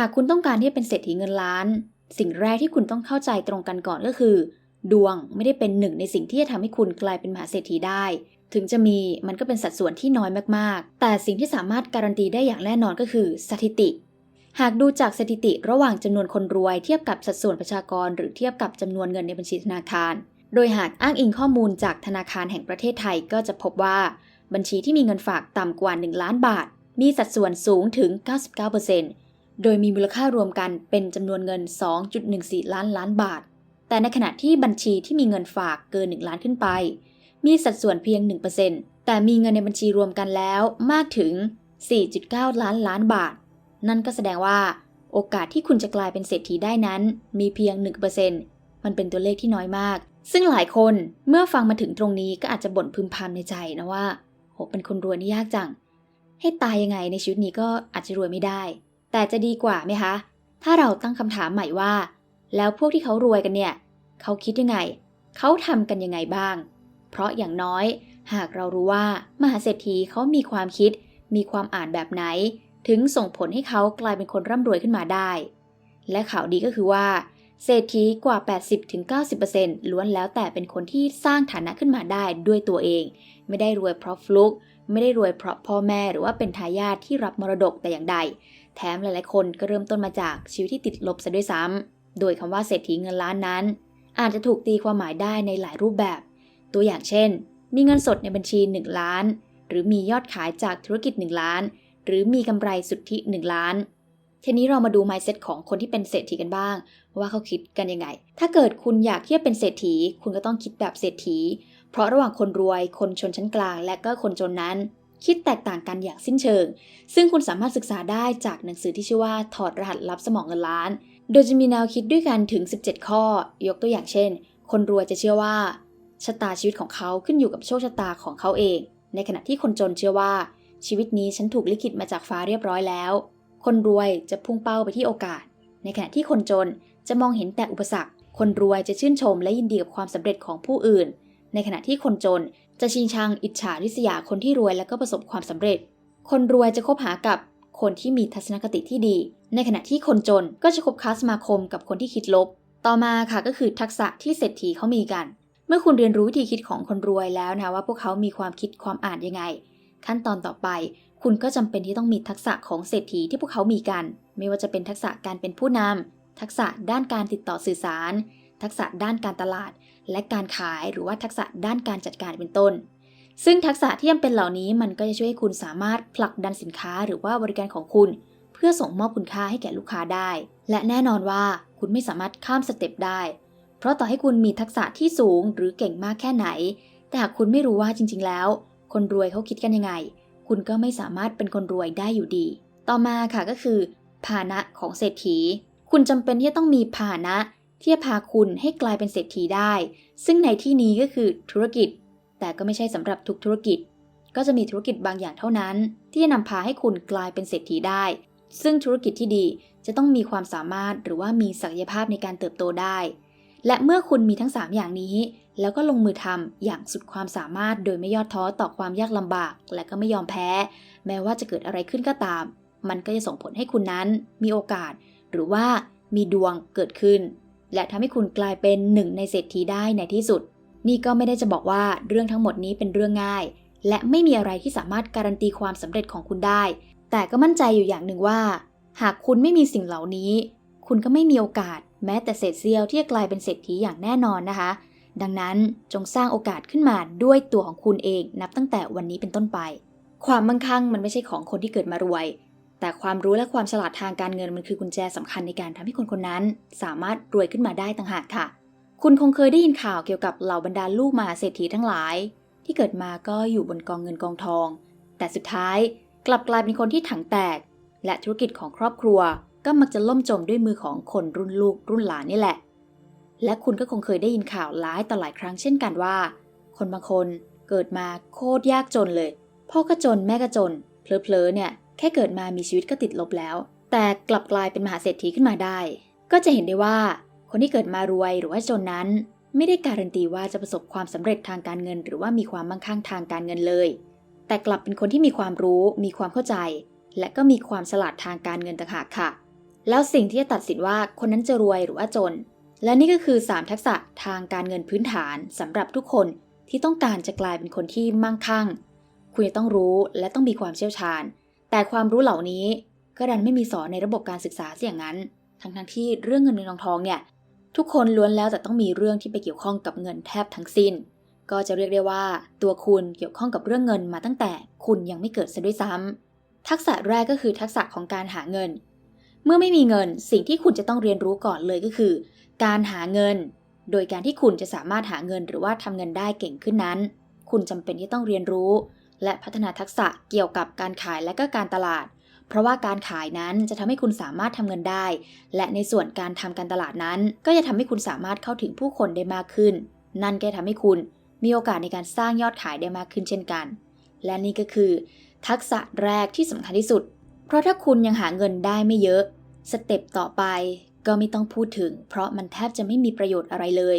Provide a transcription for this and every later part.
หากคุณต้องการที่จะเป็นเศรษฐีเงินล้าน สิ่งแรกที่คุณต้องเข้าใจตรงกันก่อนก็คือ ดวงไม่ได้เป็นหนึ่งในสิ่งที่จะทำให้คุณกลายเป็นมหาเศรษฐีได้ ถึงจะมีมันก็เป็นสัดส่วนที่น้อยมากๆ แต่สิ่งที่สามารถการันตีได้อย่างแน่นอนก็คือสถิติ หากดูจากสถิติระหว่างจำนวนคนรวยเทียบกับสัดส่วนประชากร หรือเทียบกับจำนวนเงินในบัญชีธนาคาร โดยหากอ้างอิงข้อมูลจากธนาคารแห่งประเทศไทยก็จะพบว่า บัญชีที่มีเงินฝากต่ำกว่า 1 ล้านบาท มีสัดส่วนสูงถึง 99% โดยมีมูลค่ารวมกันเป็นจำนวนเงิน 2.14 ล้านล้านบาท แต่ในขณะที่บัญชีที่มีเงินฝากเกิน 1 ล้านขึ้นไป มีสัดส่วนเพียง 1%แต่มีเงินในบัญชีรวมกันแล้วมากถึง 4.9 ล้านล้านบาท นั่นก็แสดงว่า โอกาสที่คุณจะกลายเป็นเศรษฐีได้นั้น มีเพียง 1%มันเป็นตัวเลขที่น้อยมาก ซึ่งหลายคนเมื่อฟังมาถึงตรงนี้ก็อาจจะบ่นพึมพำในใจนะว่าโหเป็นคนรวยนี่ยากจัง ให้ตายยังไงในชีวิตนี้ก็อาจจะรวยไม่ได้ แต่จะดีกว่าไหมคะ ถ้าเราตั้งคำถามใหม่ว่า แล้วพวกที่เขารวยกันเนี่ย เขาคิดยังไง เขาทำกันยังไงบ้าง เพราะอย่างน้อย หากเรารู้ว่ามหาเศรษฐีเขามีความคิด มีความอ่านแบบไหน ถึงส่งผลให้เขากลายเป็นคนร่ำรวยขึ้นมาได้ และข่าวดีก็คือว่า เศรษฐีกว่า 80-90%ล้วนแล้วแต่เป็นคนที่สร้างฐานะขึ้นมาได้ด้วยตัวเอง ไม่ได้รวยเพราะฟลุกไม่ได้รวยเพราะพ่อแม่หรือว่าเป็นทายาทที่รับมรดกแต่อย่างใด แถมหลายๆ คนก็เริ่มต้นมาจากชีวิตที่ติดลบซะด้วยซ้ำ โดยคำว่าเศรษฐีเงินล้านนั้น อาจจะถูกตีความหมายได้ในหลายรูปแบบ ตัวอย่างเช่น มีเงินสดในบัญชี 1 ล้าน หรือมียอดขายจากธุรกิจ 1 ล้าน หรือมีกำไรสุทธิ 1 ล้าน ทีนี้เรามาดู mindset ของคนที่เป็นเศรษฐีกันบ้าง ว่าเขาคิดกันยังไง ถ้าเกิดคุณอยากที่จะเป็นเศรษฐี คุณก็ต้องคิดแบบเศรษฐี เพราะระหว่างคนรวย คนชนชั้นกลาง และก็คนจนนั้น คิดแตกต่างกันอย่างสิ้นเชิง ซึ่งคุณสามารถศึกษาได้จากหนังสือที่ชื่อว่าถอดรหัสลับสมองเงินล้าน โดยจะมีแนวคิดด้วยกันถึง 17 ข้อ ยกตัวอย่างเช่น คนรวยจะเชื่อว่า ชะตาชีวิตของเขาขึ้นอยู่กับโชคชะตาของเขาเอง ในขณะที่คนจนเชื่อว่า ชีวิตนี้ฉันถูกลิขิตมาจากฟ้าเรียบร้อยแล้ว คนรวยจะพุ่งเป้าไปที่โอกาส ในขณะที่คนจนจะมองเห็นแต่อุปสรรค คนรวยจะชื่นชมและยินดีกับความสำเร็จของผู้อื่น ในขณะที่คนจน จะชิงชังอิจฉาริษยาคนที่รวยและก็ประสบความสำเร็จ คนรวยจะคบหากับคนที่มีทัศนคติที่ดี ในขณะที่คนจนก็จะคบค้าสมาคมกับคนที่คิดลบ ต่อมาค่ะก็คือทักษะที่เศรษฐีเขามีกัน เมื่อคุณเรียนรู้วิธีคิดของคนรวยแล้วนะว่าพวกเขามีความคิดความอ่านยังไง ขั้นตอนต่อไป คุณก็จำเป็นที่ต้องมีทักษะของเศรษฐีที่พวกเขามีกัน ไม่ว่าจะเป็นทักษะการเป็นผู้นำทักษะด้านการติดต่อสื่อสาร ทักษะด้านการตลาด และการขายหรือว่าทักษะด้านการจัดการเป็นต้น ซึ่งทักษะที่ยังเป็นเหล่านี้มันก็จะช่วยให้คุณสามารถผลักดันสินค้าหรือว่าบริการของคุณ เพื่อส่งมอบคุณค่าให้แก่ลูกค้าได้ และแน่นอนว่าคุณไม่สามารถข้ามสเต็ปได้ เพราะต่อให้คุณมีทักษะที่สูงหรือเก่งมากแค่ไหน แต่หากคุณไม่รู้ว่าจริง ๆ แล้ว คนรวยเขาคิดกันยังไง คุณก็ไม่สามารถเป็นคนรวยได้อยู่ดี ต่อมาค่ะก็คือพานะของเศรษฐี คุณจำเป็นที่จะต้องมีพานะ ที่จะพาคุณให้กลายเป็นเศรษฐีได้ ซึ่งในที่นี้ก็คือธุรกิจ แต่ก็ไม่ใช่สำหรับทุกธุรกิจ ก็จะมีธุรกิจบางอย่างเท่านั้น ที่จะนำพาให้คุณกลายเป็นเศรษฐีได้ ซึ่งธุรกิจที่ดีจะต้องมีความสามารถหรือว่ามีศักยภาพในการเติบโตได้ และเมื่อคุณมีทั้ง 3 อย่างนี้ แล้วก็ลงมือทำอย่างสุดความสามารถ โดยไม่ย่อท้อต่อความยากลำบาก และก็ไม่ยอมแพ้ แม้ว่าจะเกิดอะไรขึ้นก็ตาม มันก็จะส่งผลให้คุณนั้น มีโอกาส หรือว่ามีดวงเกิดขึ้น และทำให้คุณกลายเป็นหนึ่งในเศรษฐีได้ในที่สุด นี่ก็ไม่ได้จะบอกว่าเรื่องทั้งหมดนี้เป็นเรื่องง่าย และไม่มีอะไรที่สามารถการันตีความสำเร็จของคุณได้ แต่ก็มั่นใจอยู่อย่างหนึ่งว่า หากคุณไม่มีสิ่งเหล่านี้ คุณก็ไม่มีโอกาส แม้แต่เศษเสี้ยวที่จะกลายเป็นเศรษฐีอย่างแน่นอนนะคะ ดังนั้นจงสร้างโอกาสขึ้นมาด้วยตัวของคุณเอง นับตั้งแต่วันนี้เป็นต้นไป ความมั่งคั่งมันไม่ใช่ของคนที่เกิดมารวย แต่ความรู้และความฉลาดทางการเงินมันคือกุญแจสำคัญในการทำให้คนคนนั้น สามารถรวยขึ้นมาได้ต่างหากค่ะ คุณคงเคยได้ยินข่าวเกี่ยวกับเหล่าบรรดาลูกมหาเศรษฐีทั้งหลาย ที่เกิดมาก็อยู่บนกองเงินกองทอง แต่สุดท้ายกลับกลายเป็นคนที่ถังแตก และธุรกิจของครอบครัว ก็มักจะล่มจมด้วยมือของคนรุ่นลูกรุ่นหลานนี่แหละ และคุณก็คงเคยได้ยินข่าวหลายต่อหลายครั้งเช่นกันว่า คนบางคนเกิดมาโคตรยากจนเลย พ่อก็จนแม่ก็จนเพลอๆเนี่ย แค่เกิดมามีชีวิตก็ติดลบแล้ว แต่กลับกลายเป็นมหาเศรษฐีขึ้นมาได้ ก็จะเห็นได้ว่า คนที่เกิดมารวยหรือว่าจนนั้น ไม่ได้การันตีว่าจะประสบความสำเร็จทางการเงิน หรือว่ามีความมั่งคั่งทางการเงินเลย แต่กลับเป็นคนที่มีความรู้ มีความเข้าใจ และก็มีความฉลาดทางการเงินต่างหากค่ะ แล้วสิ่งที่จะตัดสินว่าคนนั้นจะรวยหรือว่าจน และนี่ก็คือ 3 ทักษะทางการเงินพื้นฐานสำหรับทุกคนที่ต้องการจะกลายเป็นคนที่มั่งคั่ง คุณจะต้องรู้และต้องมีความเชี่ยวชาญ แต่ความรู้เหล่านี้ก็ดันไม่มีสอนในระบบการศึกษาเสียางนั้น ทั้งทั้งๆที่เรื่องเงินเงินทองทองเนี่ยทุกคนล้วนแล้วแต่ต้องมีเรื่องที่ไปเกี่ยวข้องกับเงินแทบทั้งสิ้น ก็จะเรียกได้ว่าตัวคุณเกี่ยวข้องกับเรื่องเงินมาตั้งแต่คุณยังไม่เกิดซะด้วยซ้ำทักษะแรกก็คือทักษะของการหาเงิน เมื่อไม่มีเงินสิ่งที่คุณจะต้องเรียนรู้ก่อนเลยก็คือ การหาเงิน โดยการที่คุณจะสามารถหาเงินหรือว่าทำเงินได้เก่งขึ้นนั้น คุณจำเป็นที่ต้องเรียนรู้ และพัฒนาทักษะเกี่ยวกับการขายและก็การตลาด เพราะว่าการขายนั้นจะทำให้คุณสามารถทำเงินได้ และในส่วนการทำการตลาดนั้น ก็จะทำให้คุณสามารถเข้าถึงผู้คนได้มากขึ้น นั่นก็จะทำให้คุณมีโอกาสในการสร้างยอดขายได้มากขึ้นเช่นกัน และนี่ก็คือ ทักษะแรกที่สำคัญที่สุด เพราะถ้าคุณยังหาเงินได้ไม่เยอะสเต็ปต่อไปก็ไม่ต้องพูดถึง เพราะมันแทบจะไม่มีประโยชน์อะไรเลย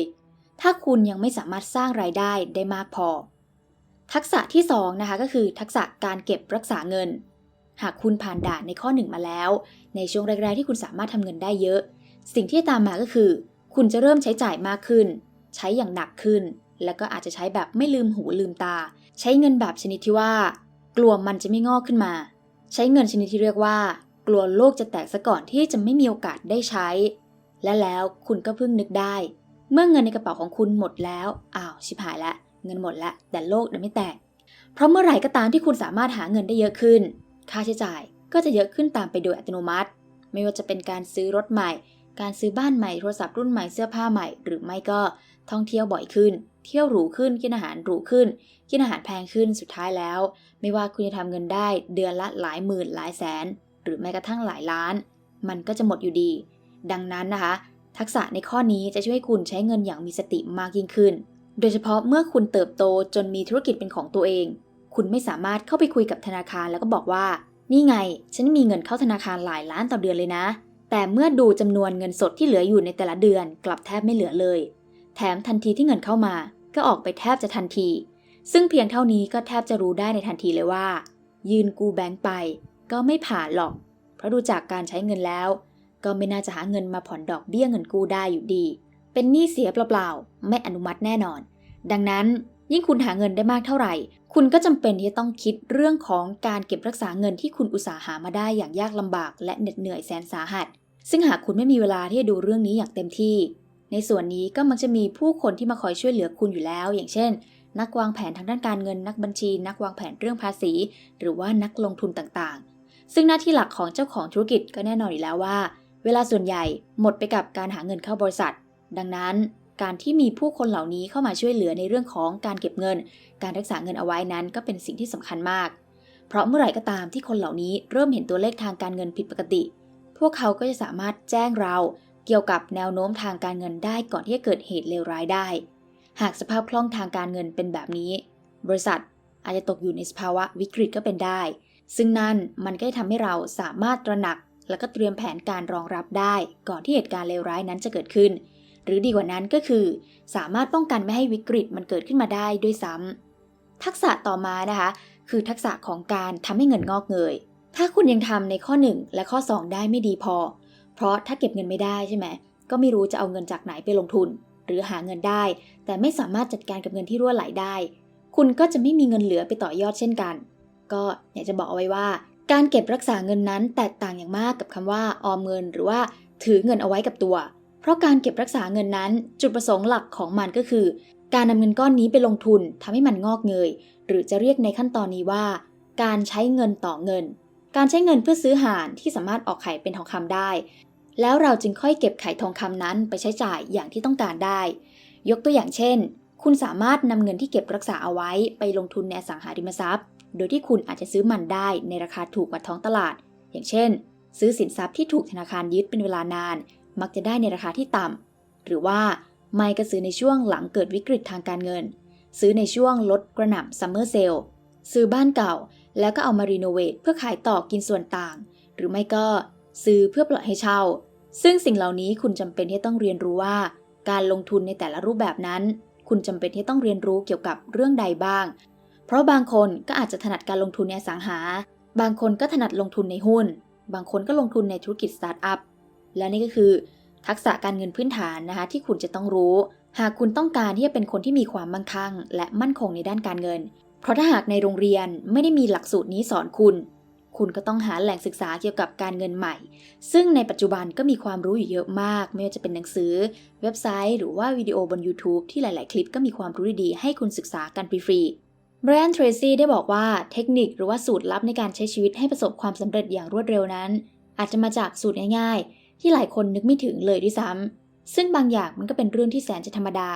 ถ้าคุณยังไม่สามารถสร้างรายได้ได้มากพอ ทักษะที่สองนะคะก็คือทักษะการเก็บรักษาเงิน หากคุณผ่านด่านในข้อหนึ่งมาแล้ว ในช่วงแรกๆที่คุณสามารถทำเงินได้เยอะ สิ่งที่ตามมาก็คือ คุณจะเริ่มใช้จ่ายมากขึ้น ใช้อย่างหนักขึ้น แล้วก็อาจจะใช้แบบไม่ลืมหูลืมตา ใช้เงินแบบชนิดที่ว่า กลัวมันจะไม่งอกขึ้นมา ใช้เงินชนิดที่เรียกว่า กลัวโลกจะแตกซะก่อนที่จะไม่มีโอกาสได้ใช้ และแล้วคุณก็เพิ่งนึกได้ เมื่อเงินในกระเป๋าของคุณหมดแล้วอ้าวชิบหายละ เงินหมดแล้วแต่โลกยังไม่แตก เพราะเมื่อไหร่ก็ตามที่คุณสามารถหาเงินได้เยอะขึ้น ค่าใช้จ่ายก็จะเยอะขึ้นตามไปโดยอัตโนมัติ ไม่ว่าจะเป็นการซื้อรถใหม่ การซื้อบ้านใหม่โทรศัพท์รุ่นใหม่เสื้อผ้าใหม่ หรือไม่ก็ท่องเที่ยวบ่อยขึ้น เที่ยวหรูขึ้นกินอาหารหรูขึ้น กินอาหารแพงขึ้นสุดท้ายแล้ว ไม่ว่าคุณจะทำเงินได้เดือนละหลายหมื่นหลายแสน หรือแม้กระทั่งหลายล้าน มันก็จะหมดอยู่ดี ดังนั้นนะคะ ทักษะในข้อนี้จะช่วยให้คุณใช้เงินอย่างมีสติมากยิ่งขึ้น โดยเฉพาะเมื่อคุณเติบโตจนมีธุรกิจเป็นของตัวเอง คุณไม่สามารถเข้าไปคุยกับธนาคารแล้วก็บอกว่า นี่ไง ฉันมีเงินเข้าธนาคารหลายล้านต่อเดือนเลยนะ แต่เมื่อดูจำนวนเงินสดที่เหลืออยู่ในแต่ละเดือน กลับแทบไม่เหลือเลย แถมทันทีที่เงินเข้ามา ก็ออกไปแทบจะทันที ซึ่งเพียงเท่านี้ก็แทบจะรู้ได้ในทันทีเลยว่า ยืนกูแบงค์ไป ก็ไม่ผ่านหรอก เพราะดูจากการใช้เงินแล้ว ก็ไม่น่าจะหาเงินมาผ่อนดอกเบี้ยเงินกู้ได้อยู่ดี เป็นหนี้เสียเปล่าๆ ไม่อนุมัติแน่นอน ดังนั้นยิ่งคุณหาเงินได้มากเท่าไหร่ คุณก็จำเป็นที่จะต้องคิดเรื่องของการเก็บรักษาเงินที่คุณอุตสาหามาได้อย่างยากลำบาก และเหน็ดเหนื่อยแสนสาหัส ซึ่งหากคุณไม่มีเวลาที่จะดูเรื่องนี้อย่างเต็มที่ ในส่วนนี้ก็มักจะมีผู้คนที่มาคอยช่วยเหลือคุณอยู่แล้ว อย่างเช่น นักวางแผนทางด้านการเงิน นักบัญชี นักวางแผนเรื่องภาษี หรือว่านักลงทุนต่างๆ ซึ่งหน้าที่หลักของเจ้าของธุรกิจก็แน่นอนอยู่แล้วว่า เวลาส่วนใหญ่หมดไปกับการหาเงินเข้าบริษัท ดังนั้นการที่มีผู้คนเหล่านี้เข้ามาช่วยเหลือในเรื่องของการเก็บเงิน การรักษาเงินเอาไว้นั้นก็เป็นสิ่งที่สำคัญมาก เพราะเมื่อไหร่ก็ตามที่คนเหล่านี้เริ่มเห็นตัวเลขทางการเงินผิดปกติ พวกเขาก็จะสามารถแจ้งเราเกี่ยวกับแนวโน้มทางการเงินได้ก่อนที่จะเกิดเหตุเลวร้ายได้ หากสภาพคล่องทางการเงินเป็นแบบนี้ บริษัทอาจจะตกอยู่ในสภาวะวิกฤตก็เป็นได้ ซึ่งนั่นมันก็จะทำให้เราสามารถตระหนัก และก็เตรียมแผนการรองรับได้ ก่อนที่เหตุการณ์เลวร้ายนั้นจะเกิดขึ้น หรือดีกว่านั้นก็คือ สามารถป้องกันไม่ให้วิกฤตมันเกิดขึ้นมาได้ด้วยซ้ำทักษะต่อมานะคะ คือทักษะของการทำให้เงินงอกเงย ถ้าคุณยังทำในข้อ 1 และข้อ 2 ได้ไม่ดีพอ เพราะถ้าเก็บเงินไม่ได้ใช่ไหมก็ไม่รู้จะเอาเงินจากไหนไปลงทุน หรือหาเงินได้ แต่ไม่สามารถจัดการกับเงินที่รั่วไหลได้ คุณก็จะไม่มีเงินเหลือไปต่อยอดเช่นกัน ก็อยากจะบอกเอาไว้ว่า การเก็บรักษาเงินนั้นแตกต่างอย่างมากกับคำว่าออมเงิน หรือว่าถือเงินเอาไว้กับตัว เพราะการเก็บรักษาเงินนั้นจุดประสงค์หลักของมันก็คือ การนำเงินก้อนนี้ไปลงทุนทำให้มันงอกเงย หรือจะเรียกในขั้นตอนนี้ว่า การใช้เงินต่อเงิน การใช้เงินเพื่อซื้อห่านที่สามารถออกไข่เป็นทองคำได้ แล้วเราจึงค่อยเก็บไข่ทองคำนั้นไปใช้จ่ายอย่างที่ต้องการได้ ยกตัวอย่างเช่น คุณสามารถนำเงินที่เก็บรักษาเอาไว้ไปลงทุนในสังหาริมทรัพย์ โดยที่คุณอาจจะซื้อมันได้ในราคาถูกกว่าท้องตลาด อย่างเช่น ซื้อสินทรัพย์ที่ถูกธนาคารยึดเป็นเวลานาน มักจะได้ในราคาที่ต่ำ หรือว่าไม่ก็ซื้อในช่วงหลังเกิดวิกฤตทางการเงิน ซื้อในช่วงลดกระหน่ำซัมเมอร์เซลซื้อบ้านเก่า แล้วก็เอามารีโนเวทเพื่อขายต่อกินส่วนต่าง หรือไม่ก็ซื้อเพื่อปล่อยให้เช่า ซึ่งสิ่งเหล่านี้คุณจำเป็นที่ต้องเรียนรู้ว่า การลงทุนในแต่ละรูปแบบนั้น คุณจำเป็นที่ต้องเรียนรู้เกี่ยวกับเรื่องใดบ้าง เพราะบางคนก็อาจจะถนัดการลงทุนในสังหา บางคนก็ถนัดลงทุนในหุ้น บางคนก็ลงทุนในธุรกิจสตาร์ทอัพ และนี่ก็คือทักษะการเงินพื้นฐานนะคะที่คุณจะต้องรู้ หากคุณต้องการที่จะเป็นคนที่มีความมั่งคั่ง และมั่นคงในด้านการเงิน เพราะถ้าหากในโรงเรียนไม่ได้มีหลักสูตรนี้สอนคุณ คุณก็ต้องหาแหล่งศึกษาเกี่ยวกับการเงินใหม่ ซึ่งในปัจจุบันก็มีความรู้อยู่เยอะมาก ไม่ว่าจะเป็นหนังสือ เว็บไซต์ หรือว่าวิดีโอบน YouTube ที่หลาย ๆ คลิปก็มีความรู้ดีๆให้คุณศึกษากันฟรีๆ b r ร a n Tracy ได้บอกว่าเทคนิคหรือว่าสูตรลับในการใช้ชีวิตให้ประสบความสำเร็จอย่างรวดเร็วนั้น อาจจะมาจากสูตรง่ายๆ ที่หลายคนนึกไม่ถึงเลยด้วยซ้ำซึ่งบางอย่างมันก็เป็นเรื่องที่แสนจะธรรมดา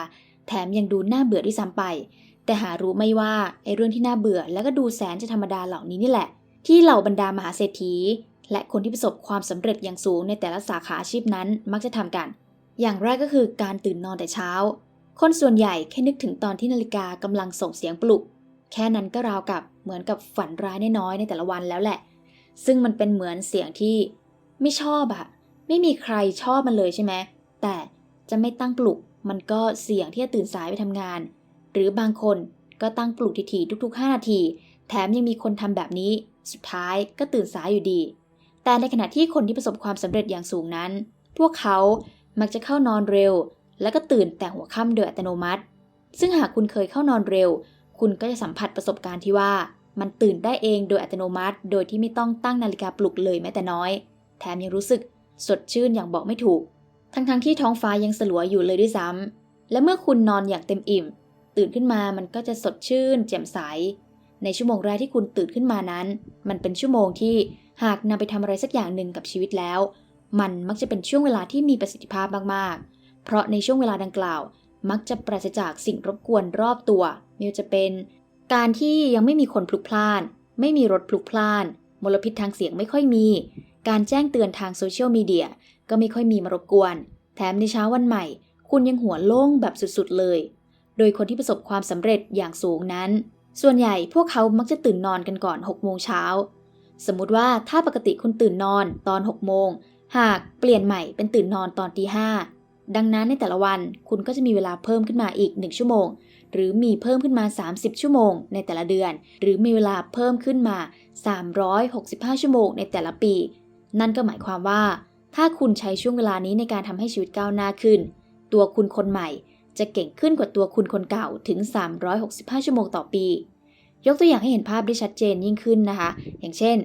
แถมยังดูน่าเบื่อด้วยซ้ำไป แต่หารู้ไม่ว่าไอ้เรื่องที่น่าเบื่อแล้วก็ดูแสนจะธรรมดาเหล่านี้นี่แหละ ที่เหล่าบรรดามหาเศรษฐี และคนที่ประสบความสำเร็จอย่างสูงในแต่ละสาขาอาชีพนั้นมักจะทำกัน อย่างแรกก็คือการตื่นนอนแต่เช้า คนส่วนใหญ่แค่นึกถึงตอนที่นาฬิกากำลังส่งเสียงปลุก แค่นั้นก็ราวกับเหมือนกับฝันร้ายน้อยๆในแต่ละวันแล้วแหละ ซึ่งมันเป็นเหมือนเสียงที่ไม่ชอบอะ ไม่มีใครชอบมันเลยใช่ไหม แต่จะไม่ตั้งปลุกมันก็เสี่ยงที่จะตื่นสายไปทำงาน หรือบางคนก็ตั้งปลุกทีๆทุก ๆ 5 นาที แถมยังมีคนทำแบบนี้ สุดท้ายก็ตื่นสายอยู่ดี แต่ในขณะที่คนที่ประสบความสำเร็จอย่างสูงนั้น พวกเขามักจะเข้านอนเร็ว แล้วก็ตื่นแต่หัวค่ำโดยอัตโนมัติ ซึ่งหากคุณเคยเข้านอนเร็ว คุณก็จะสัมผัสประสบการณ์ที่ว่า มันตื่นได้เองโดยอัตโนมัติ โดยที่ไม่ต้องตั้งนาฬิกาปลุกเลยแม้แต่น้อย แถมยังรู้สึก สดชื่นอย่างบอกไม่ถูก ทั้งๆทที่ท้องฟ้ายังสลัวอยู่เลยด้วยซ้ำและเมื่อคุณนอนอย่างเต็มอิ่ม ตื่นขึ้นมามันก็จะสดชื่น แจ่มใส ในชั่วโมงแรกที่คุณตื่นขึ้นมานั้น มันเป็นชั่วโมงที่หากนำไปทำอะไรสักอย่างหนึ่งกับชีวิตแล้ว มันมักจะเป็นช่วงเวลาที่มีประสิทธิภาพมากๆ เพราะในช่วงเวลาดังกล่าว มักจะปราศจากสิ่งรบกวนรอบตัวไม่ว่าจะเป็น การที่ยังไม่มีคนพลุกพล่าน ไม่มีรถพลุกพล่าน มลพิษทางเสียงไม่ค่อยมี การแจ้งเตือนทางโซเชียลมีเดียก็ไม่ค่อยมีมารบกวน แถมในเช้าวันใหม่ คุณยังหัวโล่งแบบสุดๆเลย โดยคนที่ประสบความสำเร็จอย่างสูงนั้น ส่วนใหญ่พวกเขามักจะตื่นนอนกันก่อน6โมงเช้า สมมุติว่าถ้าปกติคุณตื่นนอนตอน6โมง หากเปลี่ยนใหม่เป็นตื่นนอนตอนตีห้าดังนั้นในแต่ละวันคุณก็จะมีเวลาเพิ่มขึ้นมาอีก 1 ชั่วโมง หรือมีเพิ่มขึ้นมา 30 ชั่วโมง ในแต่ละเดือน หรือมีเวลาเพิ่มขึ้นมา 365 ชั่วโมงในแต่ละปี นั่นก็หมายความว่า ถ้าคุณใช้ช่วงเวลานี้ในการทำให้ชีวิตก้าวหน้าขึ้น ตัวคุณคนใหม่จะเก่งขึ้นกว่าตัวคุณคนเก่าถึง 365 ชั่วโมงต่อปี ยกตัวอย่างให้เห็นภาพได้ชัดเจนยิ่งขึ้นนะคะ อย่างเช่น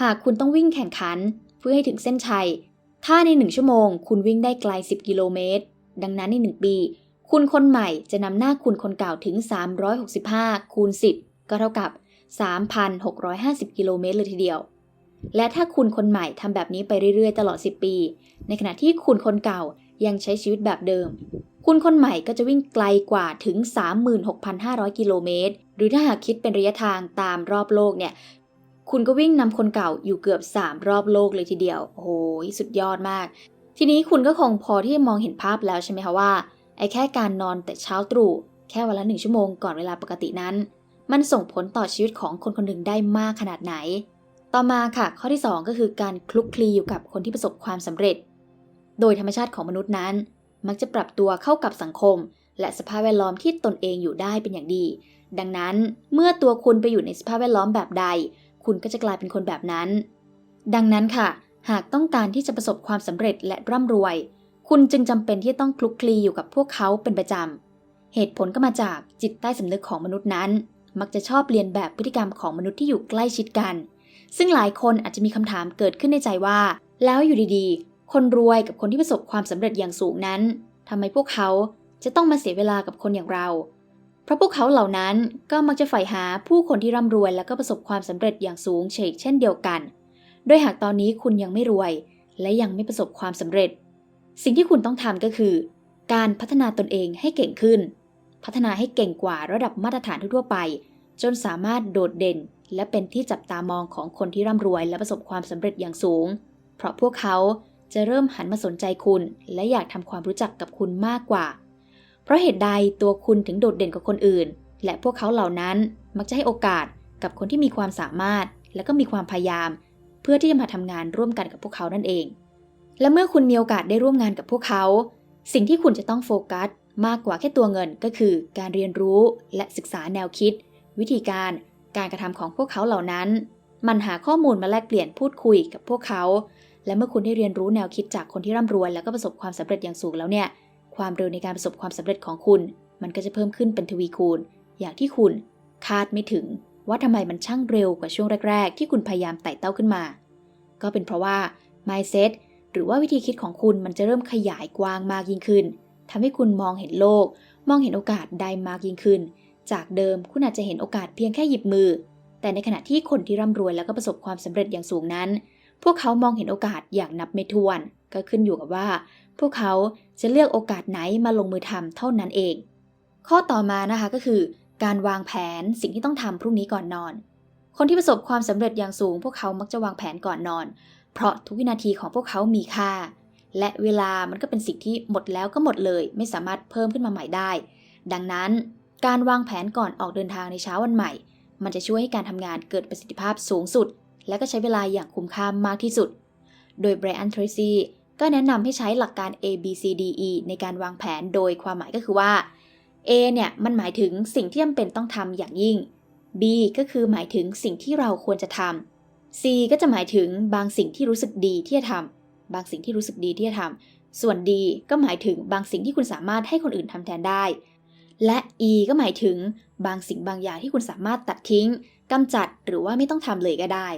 หากคุณต้องวิ่งแข่งขันเพื่อให้ถึงเส้นชัย ถ้าใน 1 ชั่วโมง คุณวิ่งได้ไกล 10 กิโลเมตร ดังนั้นใน 1 ปี คุณคนใหม่จะนำหน้าคุณคนเก่าถึง 365 คูณ 10 ก็เท่ากับ 3,650 กิโลเมตรเลยทีเดียว และถ้าคุณคนใหม่ทำแบบนี้ไปเรื่อยๆ ตลอด 10 ปี ในขณะที่คุณคนเก่ายังใช้ชีวิตแบบเดิม คุณคนใหม่ก็จะวิ่งไกลกว่าถึง 36,500 กิโลเมตร หรือถ้าหากคิดเป็นระยะทางตามรอบโลกเนี่ย คุณก็วิ่งนำคนเก่าอยู่เกือบ 3 รอบโลกเลยทีเดียว โอ้โห สุดยอดมาก ทีนี้คุณก็คงพอที่จะมองเห็นภาพแล้วใช่ไหมคะว่า ไอ้แค่การนอนแต่เช้าตรู่แค่วันละหนึ่งชั่วโมงก่อนเวลาปกตินั้น มันส่งผลต่อชีวิตของคนคนหนึ่งได้มากขนาดไหน ต่อมาค่ะข้อที่ 2 ก็คือการคลุกคลีอยู่กับคนที่ประสบความสำเร็จ โดยธรรมชาติของมนุษย์นั้น มักจะปรับตัวเข้ากับสังคม และสภาพแวดล้อมที่ตนเองอยู่ได้เป็นอย่างดี ดังนั้นเมื่อตัวคุณไปอยู่ในสภาพแวดล้อมแบบใด คุณก็จะกลายเป็นคนแบบนั้น ดังนั้นค่ะ หากต้องการที่จะประสบความสำเร็จและร่ำรวย คุณจึงจำเป็นที่ต้องคลุกคลีอยู่กับพวกเขาเป็นประจำเหตุผลก็มาจากจิตใต้สำนึกของมนุษย์นั้น มักจะชอบเรียนแบบพฤติกรรมของมนุษย์ที่อยู่ใกล้ชิดกัน ซึ่งหลายคนอาจจะมีคำถามเกิดขึ้นในใจว่า แล้วอยู่ดีๆ คนรวยกับคนที่ประสบความสำเร็จอย่างสูงนั้นทำไมพวกเขาจะต้องมาเสียเวลากับคนอย่างเรา เพราะพวกเขาเหล่านั้นก็มักจะใฝ่หาผู้คนที่ร่ำรวยและก็ประสบความสำเร็จอย่างสูงเฉกเช่นเดียวกัน โดยหากตอนนี้คุณยังไม่รวย และยังไม่ประสบความสำเร็จ สิ่งที่คุณต้องทำก็คือ การพัฒนาตนเองให้เก่งขึ้น พัฒนาให้เก่งกว่าระดับมาตรฐานทั่วไป จนสามารถโดดเด่น และเป็นที่จับตามองของคนที่ร่ำรวยและประสบความสำเร็จอย่างสูง เพราะพวกเขาจะเริ่มหันมาสนใจคุณ และอยากทำความรู้จักกับคุณมากกว่า เพราะเหตุใดตัวคุณถึงโดดเด่นกว่าคนอื่น และพวกเขาเหล่านั้นมักจะให้โอกาสกับคนที่มีความสามารถ และก็มีความพยายาม เพื่อที่จะมาทำงานร่วมกันกับพวกเขานั่นเอง และเมื่อคุณมีโอกาสได้ร่วมงานกับพวกเขา สิ่งที่คุณจะต้องโฟกัสมากกว่าแค่ตัวเงินก็คือ การเรียนรู้และศึกษาแนวคิด วิธีการ การกระทำของพวกเขาเหล่านั้น มันหาข้อมูลมาแลกเปลี่ยนพูดคุยกับพวกเขา และเมื่อคุณได้เรียนรู้แนวคิดจากคนที่ร่ำรวยแล้วก็ประสบความสำเร็จอย่างสูงแล้วเนี่ย ความเร็วในการประสบความสำเร็จของคุณ มันก็จะเพิ่มขึ้นเป็นทวีคูณ อย่างที่คุณคาดไม่ถึง ว่าทำไมมันช่างเร็วกว่าช่วงแรก ๆ ที่คุณพยายามไต่เต้าขึ้นมา ก็เป็นเพราะว่า mindset หรือว่าวิธีคิดของคุณมันจะเริ่มขยายกว้างมากยิ่งขึ้นทำให้คุณมองเห็นโลก มองเห็นโอกาสได้มากยิ่งขึ้น จากเดิมคุณอาจจะเห็นโอกาสเพียงแค่หยิบมือ แต่ในขณะที่คนที่ร่ำรวยแล้วก็ประสบความสำเร็จอย่างสูงนั้น พวกเขามองเห็นโอกาสอย่างนับไม่ถ้วน ก็ขึ้นอยู่กับว่า พวกเขาจะเลือกโอกาสไหนมาลงมือทำเท่านั้นเอง ข้อต่อมานะคะก็คือ การวางแผนสิ่งที่ต้องทำพรุ่งนี้ก่อนนอน คนที่ประสบความสำเร็จอย่างสูง พวกเขามักจะวางแผนก่อนนอน เพราะทุกวินาทีของพวกเขามีค่า และเวลามันก็เป็นสิ่งที่หมดแล้วก็หมดเลย ไม่สามารถเพิ่มขึ้นมาใหม่ได้ ดังนั้น การวางแผนก่อนออกเดินทางในเช้าวันใหม่ มันจะช่วยให้การทำงานเกิดประสิทธิภาพสูงสุด และก็ใช้เวลาอย่างคุ้มค่ามากที่สุด โดยไบรอันทรซีก็แนะนำให้ใช้หลักการ A B C D E ในการวางแผนโดยความหมายก็คือว่า A เนี่ยมันหมายถึงสิ่งที่จำเป็นต้องทำอย่างยิ่ง B ก็คือหมายถึงสิ่งที่เราควรจะทำ C ก็จะหมายถึงบางสิ่งที่รู้สึกดีที่จะทำบางสิ่งที่รู้สึกดีที่จะทำส่วน D ก็หมายถึงบางสิ่งที่คุณสามารถให้คนอื่นทำแทนได้ และ E ก็หมายถึงบางสิ่งบางอย่างที่คุณสามารถตัดทิ้งกำจัดหรือว่าไม่ต้องทำเลยก็ได้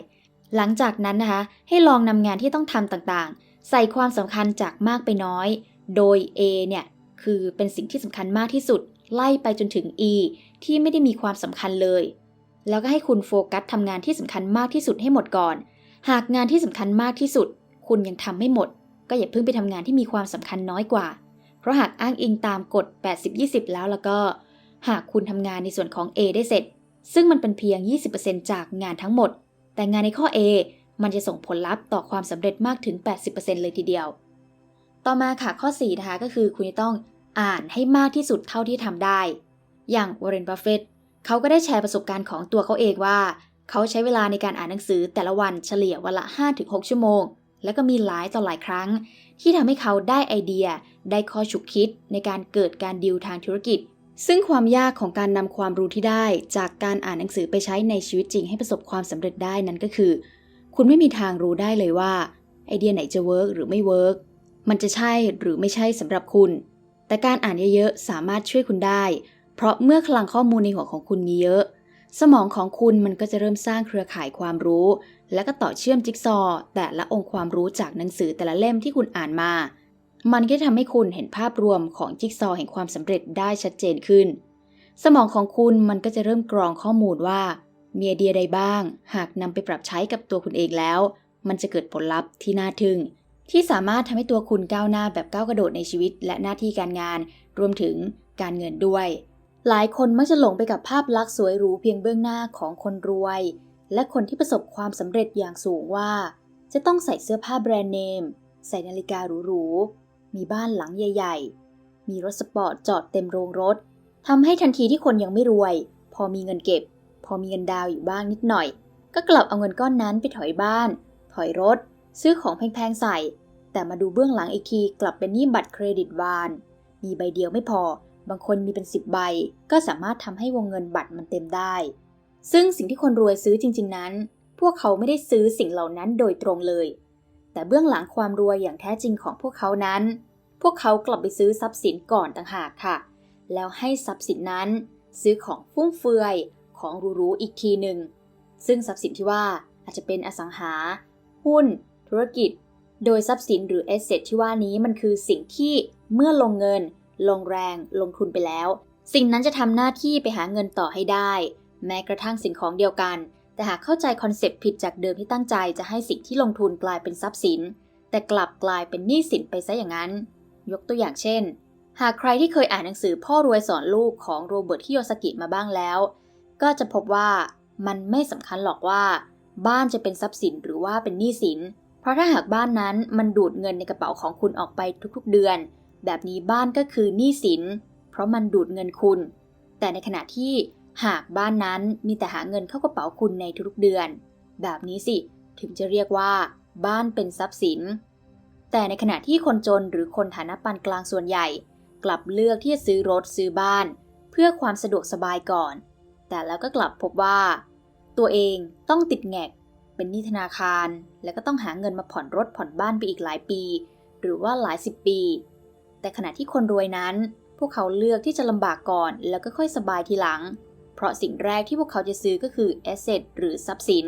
หลังจากนั้นนะคะ ให้ลองนำงานที่ต้องทำต่างๆ ใส่ความสำคัญจากมากไปน้อย โดย A เนี่ย คือเป็นสิ่งที่สำคัญมากที่สุด ไล่ไปจนถึง E ที่ไม่ได้มีความสำคัญเลย แล้วก็ให้คุณโฟกัสทำงานที่สำคัญมากที่สุดให้หมดก่อน หากงานที่สำคัญมากที่สุด คุณยังทำไม่หมด ก็อย่าเพิ่งไปทำงานที่มีความสำคัญน้อยกว่า ราะหากอ้างอิงตามกฎ 80-20 แล้วแล้วก็ หากคุณทำงานในส่วนของ A ได้เสร็จ ซึ่งมันเป็นเพียง 20%จากงานทั้งหมด แต่งานในข้อ A มันจะส่งผลลัพธ์ต่อความสำเร็จมากถึง 80%เลยทีเดียว ต่อมาค่ะข้อ 4 นะคะก็คือคุณจะต้องอ่านให้มากที่สุดเท่าที่ทำได้ อย่างวอร์เรนบัฟเฟตเขาก็ได้แชร์ประสบการณ์ของตัวเขาเองว่า เขาใช้เวลาในการอ่านหนังสือแต่ละวันเฉลี่ยวันละ 5-6 ชั่วโมง และก็มีหลายต่อหลายครั้ง ที่ทำให้เขาได้ไอเดีย ได้ข้อฉุกคิดในการเกิดการดิวทางธุรกิจ ซึ่งความยากของการนำความรู้ที่ได้ จากการอ่านหนังสือไปใช้ในชีวิตจริงให้ประสบความสำเร็จได้นั้นก็คือ คุณไม่มีทางรู้ได้เลยว่า ไอเดียไหนจะเวิร์กหรือไม่เวิร์กมันจะใช่หรือไม่ใช่สำหรับคุณ แต่การอ่านเยอะๆสามารถช่วยคุณได้ เพราะเมื่อคลังข้อมูลในหัวของคุณมีเยอะ สมองของคุณมันก็จะเริ่มสร้างเครือข่ายความรู้ และก็ต่อเชื่อมจิ๊กซอว์แต่ละองค์ความรู้จากหนังสือแต่ละเล่มที่คุณอ่านมา มันก็จะทำให้คุณเห็นภาพรวมของจิ๊กซอว์แห่งความสำเร็จได้ชัดเจนขึ้น สมองของคุณมันก็จะเริ่มกรองข้อมูลว่า มีไอเดียใดบ้าง หากนำไปปรับใช้กับตัวคุณเองแล้ว มันจะเกิดผลลัพธ์ที่น่าทึ่ง ที่สามารถทำให้ตัวคุณก้าวหน้าแบบก้าวกระโดดในชีวิต และหน้าที่การงาน รวมถึงการเงินด้วย หลายคนมักจะหลงไปกับภาพลักษณ์สวยหรูเพียงเบื้องหน้าของคนรวย และคนที่ประสบความสำเร็จอย่างสูงว่า จะต้องใส่เสื้อผ้าแบรนด์เนม ใส่นาฬิกาหรูๆ มีบ้านหลังใหญ่ ๆ มีรถสปอร์ตจอดเต็มโรงรถทำให้ทันทีที่คนยังไม่รวย พอมีเงินเก็บ พอมีเงินดาวอยู่บ้างนิดหน่อย ก็กลับเอาเงินก้อนนั้นไปถอยบ้าน ถอยรถ ซื้อของแพงๆใส่ แต่มาดูเบื้องหลังอีกทีกลับเป็นหนี้บัตรเครดิตวาน มีใบเดียวไม่พอบางคนมีเป็นสิบใบ ก็สามารถทำให้วงเงินบัตรมันเต็มได้ ซึ่งสิ่งที่คนรวยซื้อจริง ๆ นั้น พวกเขาไม่ได้ซื้อสิ่งเหล่านั้นโดยตรงเลย แต่เบื้องหลังความรวยอย่างแท้จริงของพวกเขานั้น พวกเขากลับไปซื้อทรัพย์สินก่อนต่างหากค่ะ แล้วให้ทรัพย์สินนั้น ซื้อของฟุ่มเฟือยของหรูๆอีกทีหนึ่ง ซึ่งทรัพย์สินที่ว่าอาจจะเป็นอสังหา หุ้น ธุรกิจ โดยทรัพย์สินหรือ a s s e t ที่ว่านี้มันคือสิ่งที่เมื่อลงเงิน ลงแรง ลงทุนไปแล้ว สิ่งนั้นจะทำหน้าที่ไปหาเงินต่อให้ได้ แม้กระทั่งสิ่งของเดียวกัน แต่หากเข้าใจคอนเซปต์ผิดจากเดิมที่ตั้งใจจะให้สิ่งที่ลงทุนกลายเป็นทรัพย์สิน แต่กลับกลายเป็นหนี้สินไปซะอย่างนั้น ยกตัวอย่างเช่น หากใครที่เคยอ่านหนังสือพ่อรวยสอนลูกของโรเบิร์ตฮิโยสกิมาบ้างแล้ว ก็จะพบว่ามันไม่สำคัญหรอกว่า บ้านจะเป็นทรัพย์สินหรือว่าเป็นหนี้สิน เพราะถ้าหากบ้านนั้นมันดูดเงินในกระเป๋าของคุณออกไปทุกๆเดือน แบบนี้บ้านก็คือหนี้สิน เพราะมันดูดเงินคุณ แต่ในขณะที่ หากบ้านนั้นมีแต่หาเงินเข้ากระเป๋าคุณในทุกเดือน แบบนี้สิถึงจะเรียกว่าบ้านเป็นทรัพย์สิน แต่ในขณะที่คนจนหรือคนฐานะปานกลางส่วนใหญ่ กลับเลือกที่จะซื้อรถซื้อบ้าน เพื่อความสะดวกสบายก่อน แต่แล้วก็กลับพบว่า ตัวเองต้องติดแงก เป็นหนี้ธนาคาร แล้วก็ต้องหาเงินมาผ่อนรถผ่อนบ้านไปอีกหลายปี หรือว่าหลายสิบปี แต่ขณะที่คนรวยนั้น พวกเขาเลือกที่จะลำบากก่อน แล้วก็ค่อยสบายทีหลังเพราะสิ่งแรกที่พวกเขาจะซื้อก็คือ asset หรือทรัพย์สิน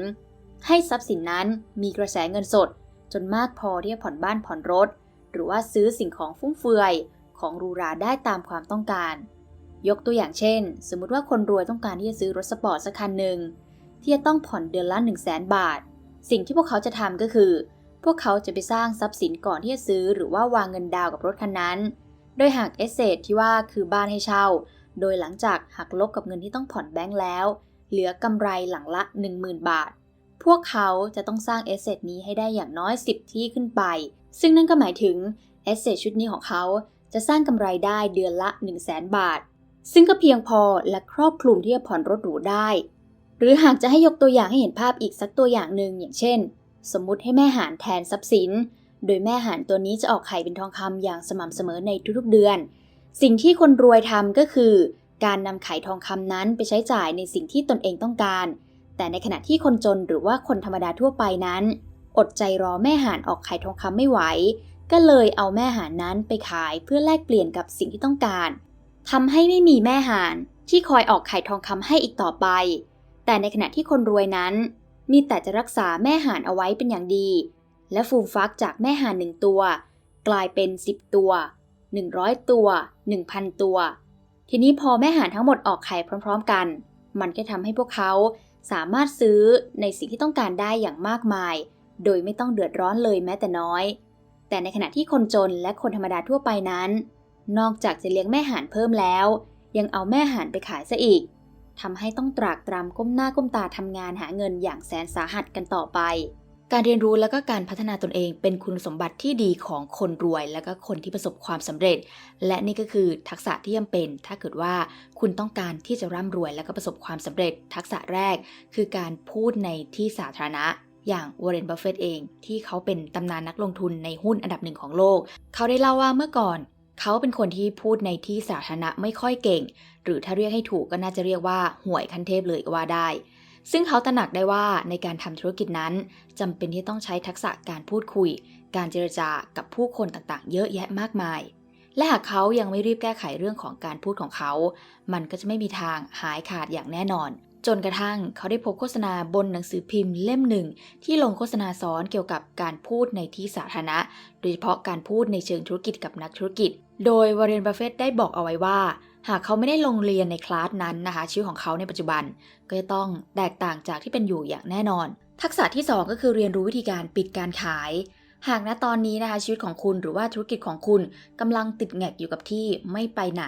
ให้ทรัพย์สินนั้นมีกระแสเงินสด จนมากพอที่จะผ่อนบ้านผ่อนรถ หรือว่าซื้อสิ่งของฟุ่มเฟือยของหรูหราได้ตามความต้องการ ยกตัวอย่างเช่น สมมุติว่าคนรวยต้องการที่จะซื้อรถสปอร์ตสักคันหนึ่งที่จะต้องผ่อนเดือนละ 1 0 0 0 0แบาท สิ่งที่พวกเขาจะทำก็คือ พวกเขาจะไปสร้างทรัพย์สินก่อนที่จะซื้อ หรือว่าวางเงินดาวกับรถคันนั้น โดยหักเอเซทที่ว่าคือบ้านให้เช่า โดยหลังจากหักลบกับเงินที่ต้องผ่อนแบงก์แล้ว เหลือกำไรหลังละ 10,000 บาท พวกเขาจะต้องสร้างเอเซทนี้ให้ได้อย่างน้อย 10 ที่ขึ้นไป ซึ่งนั่นก็หมายถึงเอเซทชุดนี้ของเขาจะสร้างกำไรได้เดือนละ 1 0 0 0 0แบาท ซึ่งก็เพียงพอและครอบคลุมที่จะผ่อนรถหรูได้ หรือหากจะให้ยกตัวอย่างให้เห็นภาพอีกสักตัวอย่างหนึ่งอย่างเช่น สมมุติให้แม่หารแทนทรัพย์สิน โดยแม่หารตัวนี้จะออกไข่เป็นทองคำอย่างสม่ำเสมอในทุกๆเดือน สิ่งที่คนรวยทำก็คือ การนำไข่ทองคำนั้นไปใช้จ่ายในสิ่งที่ตนเองต้องการ แต่ในขณะที่คนจนหรือว่าคนธรรมดาทั่วไปนั้น อดใจรอแม่หารออกไข่ทองคำไม่ไหว ก็เลยเอาแม่หารนั้นไปขายเพื่อแลกเปลี่ยนกับสิ่งที่ต้องการทำให้ไม่มีแม่หารที่คอยออกไข่ทองคำให้อีกต่อไป แต่ในขณะที่คนรวยนั้น มีแต่จะรักษาแม่หารเอาไว้เป็นอย่างดี และฟูมฟักจากแม่หารหนึ่งตัว กลายเป็น 10 ตัว 100 ตัว 1,000 ตัว ทีนี้พอแม่ห่ารทั้งหมดออกไข่พร้อม ๆ กัน มันก็ทำให้พวกเขาสามารถซื้อในสิ่งที่ต้องการได้อย่างมากมาย โดยไม่ต้องเดือดร้อนเลยแม้แต่น้อย แต่ในขณะที่คนจนและคนธรรมดาทั่วไปนั้น นอกจากจะเลี้ยงแม่ห่านเพิ่มแล้ว ยังเอาแม่ห่านไปขายซะอีกทำให้ต้องตรากตรำก้มหน้าก้มตาทำงานหาเงินอย่างแสนสาหัสกันต่อไป การเรียนรู้และก็การพัฒนาตนเองเป็นคุณสมบัติที่ดีของคนรวย และก็คนที่ประสบความสำเร็จ และนี่ก็คือทักษะที่จำเป็น ถ้าเกิดว่าคุณต้องการที่จะร่ำรวย และก็ประสบความสำเร็จ ทักษะแรกคือการพูดในที่สาธารณะอย่างวอร์เรนบัฟเฟตเองที่เขาเป็นตำนานนักลงทุนในหุ้นอันดับหนึ่งของโลก เขาได้เล่าว่าเมื่อก่อน เขาเป็นคนที่พูดในที่สาธารณะไม่ค่อยเก่ง หรือถ้าเรียกให้ถูกก็น่าจะเรียกว่าห่วยขั้นเทพเลยก็ว่าได้ ซึ่งเขาตระหนักได้ว่าในการทำธุรกิจนั้นจำเป็นที่ต้องใช้ทักษะการพูดคุย การเจรจากับผู้คนต่างๆ เยอะแยะมากมาย และหากเขายังไม่รีบแก้ไขเรื่องของการพูดของเขา มันก็จะไม่มีทางหายขาดอย่างแน่นอน จนกระทั่งเขาได้พบโฆษณาบนหนังสือพิมพ์เล่มหนึ่ง ที่ลงโฆษณาสอนเกี่ยวกับการพูดในที่สาธารณะ โดยเฉพาะการพูดในเชิงธุรกิจกับนักธุรกิจ โดยวอร์เรนบัฟเฟตได้บอกเอาไว้ว่า หากเขาไม่ได้ลงเรียนในคลาสนั้นนะคะ ชีวิตของเขาในปัจจุบันก็จะต้องแตกต่างจากที่เป็นอยู่อย่างแน่นอน ทักษะที่ 2 ก็คือเรียนรู้วิธีการปิดการขาย หากณตอนนี้นะคะชีวิตของคุณหรือว่าธุรกิจของคุณกำลังติดแงกอยู่กับที่ไม่ไปไหน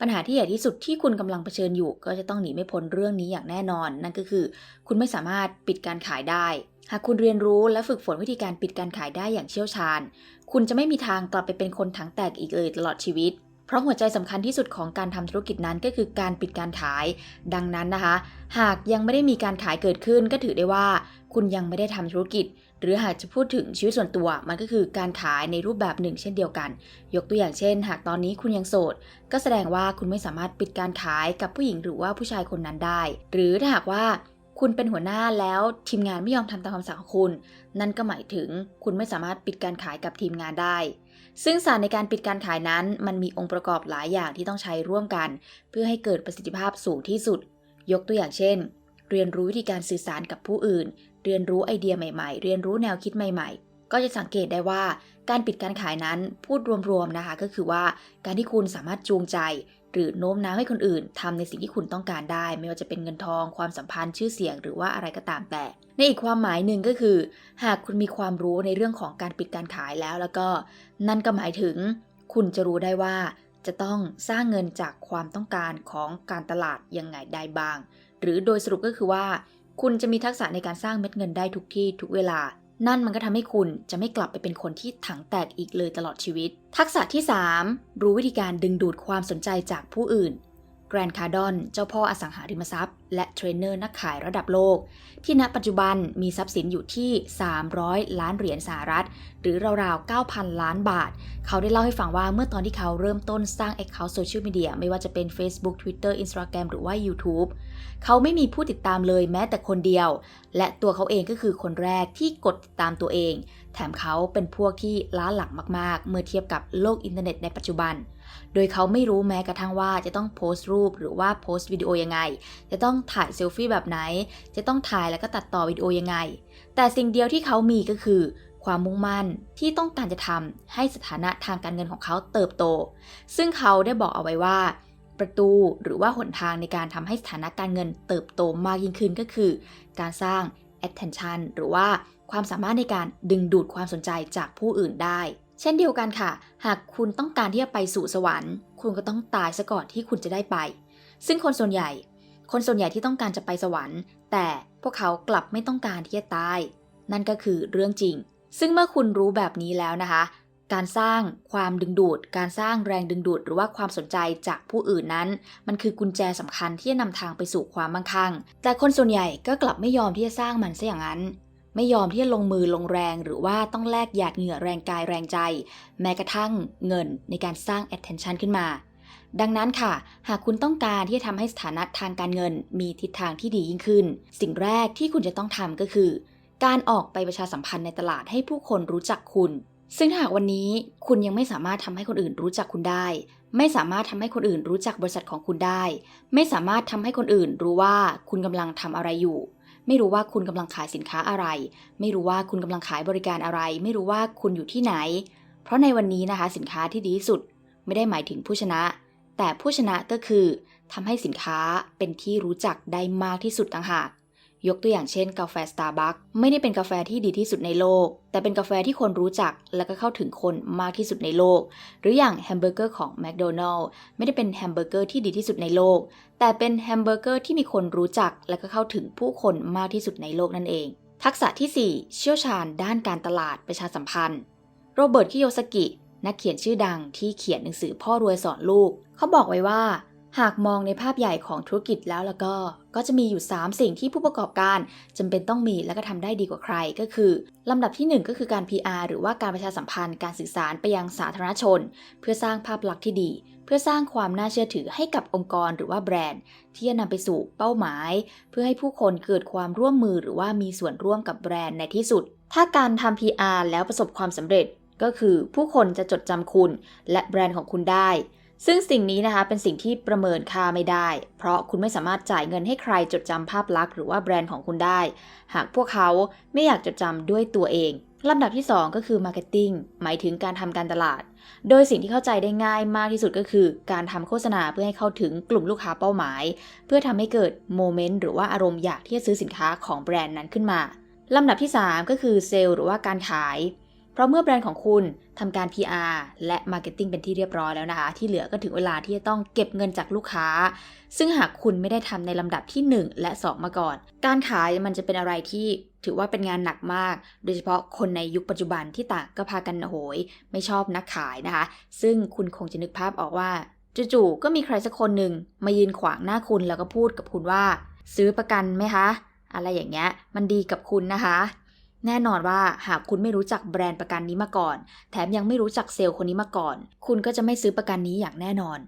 ปัญหาที่ใหญ่ที่สุดที่คุณกำลังเผชิญอยู่ ก็จะต้องหนีไม่พ้นเรื่องนี้อย่างแน่นอน นั่นก็คือ คุณไม่สามารถปิดการขายได้ หากคุณเรียนรู้และฝึกฝนวิธีการปิดการขายได้อย่างเชี่ยวชาญ คุณจะไม่มีทางกลับไปเป็นคนถังแตกอีกเลยตลอดชีวิต เพราะหัวใจสำคัญที่สุดของการทำธุรกิจนั้นก็คือการปิดการขาย ดังนั้นนะคะ หากยังไม่ได้มีการขายเกิดขึ้น ก็ถือได้ว่า คุณยังไม่ได้ทำธุรกิจ หรือหากจะพูดถึงชีวิตส่วนตัว มันก็คือการขายในรูปแบบหนึ่ง เช่นเดียวกัน ยกตัวอย่างเช่น หากตอนนี้คุณยังโสด ก็แสดงว่าคุณไม่สามารถปิดการขายกับผู้หญิงหรือว่าผู้ชายคนนั้นได้ หรือถ้าหากว่าคุณเป็นหัวหน้าแล้วทีมงานไม่ยอมทำตามคำสั่งของคุณ นั่นก็หมายถึงคุณไม่สามารถปิดการขายกับทีมงานได้ ซึ่งศาสตร์ในการปิดการขายนั้น มันมีองค์ประกอบหลายอย่างที่ต้องใช้ร่วมกัน เพื่อให้เกิดประสิทธิภาพสูงที่สุด ยกตัวอย่างเช่น เรียนรู้วิธีการสื่อสารกับผู้อื่น เรียนรู้ไอเดียใหม่ๆ เรียนรู้แนวคิดใหม่ ๆ ก็จะสังเกตได้ว่า การปิดการขายนั้นพูดรวมๆนะคะ ก็คือว่า การที่คุณสามารถจูงใจ หรือโน้มน้าวให้คนอื่นทำในสิ่งที่คุณต้องการได้ ไม่ว่าจะเป็นเงินทองความสัมพันธ์ชื่อเสียงหรือว่าอะไรก็ตามแต่ ในอีกความหมายหนึ่งก็คือ หากคุณมีความรู้ในเรื่องของการปิดการขายแล้ว แล้วก็ นั่นก็หมายถึง คุณจะรู้ได้ว่า จะต้องสร้างเงินจากความต้องการของการตลาดยังไงได้บ้าง หรือโดยสรุปก็คือว่า คุณจะมีทักษะในการสร้างเม็ดเงินได้ทุกที่ทุกเวลา นั่นมันก็ทำให้คุณจะไม่กลับไปเป็นคนที่ถังแตกอีกเลยตลอดชีวิต ทักษะที่ 3 รู้วิธีการดึงดูดความสนใจจากผู้อื่น แกรนคาร์ดอน เจ้าพ่ออสังหาริมทรัพย์ และเทรนเนอร์นักขายระดับโลก ที่ณปัจจุบันมีทรัพย์สินอยู่ที่ 300 ล้านเหรียญสหรัฐ หรือราวๆ 9,000 ล้านบาท เขาได้เล่าให้ฟังว่าเมื่อตอนที่เขาเริ่มต้นสร้าง Account Social Media ไม่ว่าจะเป็น Facebook Twitter Instagram หรือว่า YouTube เขาไม่มีผู้ติดตามเลยแม้แต่คนเดียว และตัวเขาเองก็คือคนแรกที่กดติดตามตัวเอง แถมเขาเป็นพวกที่ล้าหลังมากๆ เมื่อเทียบกับโลกอินเทอร์เน็ตในปัจจุบัน โดยเขาไม่รู้แม้กระทั่งว่าจะต้องโพสต์รูปหรือว่าโพสต์วิดีโอยังไง จะต้องถ่ายเซลฟี่แบบไหน จะต้องถ่ายแล้วก็ตัดต่อวิดีโอยังไง แต่สิ่งเดียวที่เขามีก็คือ ความมุ่งมั่นที่ต้องการจะทำให้สถานะทางการเงินของเขาเติบโต ซึ่งเขาได้บอกเอาไว้ว่าประตูหรือว่าหนทางในการทำให้สถานะการเงินเติบโตมากยิ่งขึ้นก็คือ การสร้าง attention หรือว่า ความสามารถในการดึงดูดความสนใจจากผู้อื่นได้ เช่นเดียวกันค่ะ หากคุณต้องการที่จะไปสู่สวรรค์ คุณก็ต้องตายซะก่อนที่คุณจะได้ไป ซึ่งคนส่วนใหญ่ คนส่วนใหญ่ที่ต้องการจะไปสวรรค์ แต่พวกเขากลับไม่ต้องการที่จะตาย นั่นก็คือเรื่องจริง ซึ่งเมื่อคุณรู้แบบนี้แล้วนะคะ การสร้างความดึงดูด การสร้างแรงดึงดูด หรือว่าความสนใจจากผู้อื่นนั้น มันคือกุญแจสำคัญที่จะนำทางไปสู่ความมั่งคั่ง แต่คนส่วนใหญ่ก็กลับไม่ยอมที่จะสร้างมันซะอย่างนั้น ไม่ยอมที่จะลงมือลงแรงหรือว่าต้องแลกหยาดเหงื่อแรงกายแรงใจ แม้กระทั่งเงินในการสร้าง attention ขึ้นมา ดังนั้นค่ะ หากคุณต้องการที่จะทำให้สถานะทางการเงินมีทิศทางที่ดียิ่งขึ้น สิ่งแรกที่คุณจะต้องทำก็คือ การออกไปประชาสัมพันธ์ในตลาดให้ผู้คนรู้จักคุณ ซึ่งหากวันนี้คุณยังไม่สามารถทำให้คนอื่นรู้จักคุณได้ไม่สามารถทำให้คนอื่นรู้จักบริษัทของคุณได้ ไม่สามารถทำให้คนอื่นรู้ว่าคุณกำลังทำอะไรอยู่ ไม่รู้ว่าคุณกำลังขายสินค้าอะไร ไม่รู้ว่าคุณกำลังขายบริการอะไร ไม่รู้ว่าคุณอยู่ที่ไหน เพราะในวันนี้นะคะสินค้าที่ดีที่สุด ไม่ได้หมายถึงผู้ชนะ แต่ผู้ชนะก็คือทำให้สินค้าเป็นที่รู้จักได้มากที่สุดต่างหาก ยกตัวอย่างเช่นกาแฟ Starbucks ไม่ได้เป็นกาแฟที่ดีที่สุดในโลก แต่เป็นกาแฟที่คนรู้จักและก็เข้าถึงคนมากที่สุดในโลก หรืออย่างแฮมเบอร์เกอร์ของ McDonald ไม่ได้เป็นแฮมเบอร์เกอร์ที่ดีที่สุดในโลก แต่เป็นแฮมเบอร์เกอร์ที่มีคนรู้จักและก็เข้าถึงผู้คนมากที่สุดในโลกนั่นเอง ทักษะที่ 4 เชี่ยวชาญด้านการตลาดประชาสัมพันธ์ โรเบิร์ตคิโยสกินักเขียนชื่อดังที่เขียนหนังสือพ่อรวยสอนลูก เขาบอกไว้ว่า หากมองในภาพใหญ่ของธุรกิจแล้วแล้วก็ก็จะมีอยู่ 3 สิ่งที่ผู้ประกอบการจำเป็นต้องมีและก็ทำได้ดีกว่าใคร ก็คือลำดับที่ 1 ก็คือการ PR หรือว่าการประชาสัมพันธ์การสื่อสารไปยังสาธารณชน เพื่อสร้างภาพลักษณ์ที่ดี เพื่อสร้างความน่าเชื่อถือให้กับองค์กรหรือว่าแบรนด์ ที่จะนำไปสู่เป้าหมาย เพื่อให้ผู้คนเกิดความร่วมมือหรือว่ามีส่วนร่วมกับแบรนด์ในที่สุด ถ้าการทำ PR แล้วประสบความสำเร็จก็คือผู้คนจะจดจำคุณ และแบรนด์ของคุณได้ ซึ่งสิ่งนี้นะคะเป็นสิ่งที่ประเมินค่าไม่ได้ เพราะคุณไม่สามารถจ่ายเงินให้ใครจดจำภาพลักษณ์หรือว่าแบรนด์ของคุณได้ หากพวกเขาไม่อยากจดจำด้วยตัวเองลำดับที่ 2 ก็คือ Marketing หมายถึงการทำการตลาด โดยสิ่งที่เข้าใจได้ง่ายมากที่สุดก็คือ การทำโฆษณาเพื่อให้เข้าถึงกลุ่มลูกค้าเป้าหมาย เพื่อทำให้เกิดโมเมนต์หรือว่าอารมณ์อยากที่จะซื้อสินค้าของแบรนด์นั้นขึ้นมาลำดับที่ 3 ก็คือเซลล์หรือว่าการขาย เพราะเมื่อแบรนด์ของคุณ ทำการ PR และ Marketing เป็นที่เรียบร้อยแล้วนะคะ ที่เหลือก็ถึงเวลาที่จะต้องเก็บเงินจากลูกค้า ซึ่งหากคุณไม่ได้ทำในลำดับที่ 1 และ 2 มาก่อน การขายมันจะเป็นอะไรที่ถือว่าเป็นงานหนักมาก โดยเฉพาะคนในยุคปัจจุบันที่ต่างก็พากันโหย ไม่ชอบนักขายนะคะ ซึ่งคุณคงจะนึกภาพออกว่าจู่ๆก็มีใครสักคนหนึ่งมายืนขวางหน้าคุณแล้วก็พูดกับคุณว่า ซื้อประกันไหมคะ อะไรอย่างเงี้ยมันดีกับคุณนะคะ แน่นอนว่าหากคุณไม่รู้จักแบรนด์ประกันนี้มาก่อน แถมยังไม่รู้จักเซลล์คนนี้มาก่อน คุณก็จะไม่ซื้อประกันนี้อย่างแน่นอน